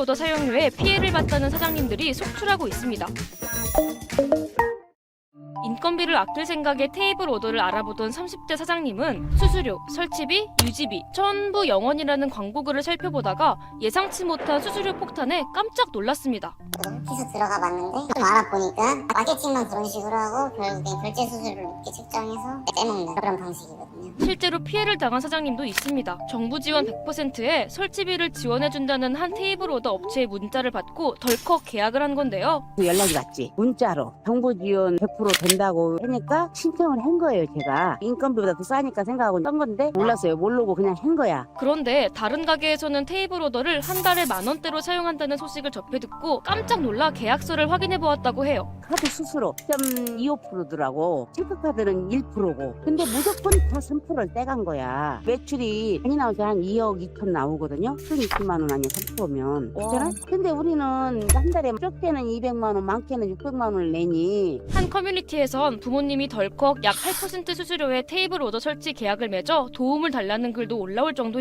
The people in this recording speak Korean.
오더 사용료에 피해를 봤다는 사장님들이 속출하고 있습니다. 인건비를 아낄 생각에 테이블 오더를 알아보던 30대 사장님은 수수료, 설치비, 유지비 전부 0원이라는 광고글을 살펴보다가 예상치 못한 수수료 폭탄에 깜짝 놀랐습니다. 홈피서 들어가 봤는데 좀 알아보니까 마케팅만 그런 식으로 하고 결국엔 결제 수수료를 높게 책정해서 떼먹는 그런 방식이거든요. 실제로 피해를 당한 사장님도 있습니다. 정부 지원 100%에 설치비를 지원해준다는 한 테이블 오더 업체의 문자를 받고 덜컥 계약을 한 건데요. 그 연락이 왔지 문자로 정부 지원 100% 된다고 하니까 신청을 한 거예요 제가. 인건비보다 더 싸니까 생각하고 한 건데 몰랐어요. 모르고 그냥 한 거야. 그런데 다른 가게에서는 테이블 오더를 한 달에 만 원대로 사용한다는 소식을 접해 듣고 깜짝 놀라 계약서를 확인해 보았다고 해요. 카드 수수료 0.25%더라고. 체크카드는 1%고. 근데 무조건 다 3%를 떼간 거야. 매출이 많이 나오지 한 2억 2천 나오거든요. 순 20만 원 아니야 3%면. 그렇잖아? 근데 우리는 한 달에 적게는 200만 원 많게는 600만 원을 내니. 한 커뮤니티에선 부모님이 덜컥 약 8% 수수료에 테이블 오더 설치 계약을 맺어 도움을 달라는 글도 올라올 정도입니다.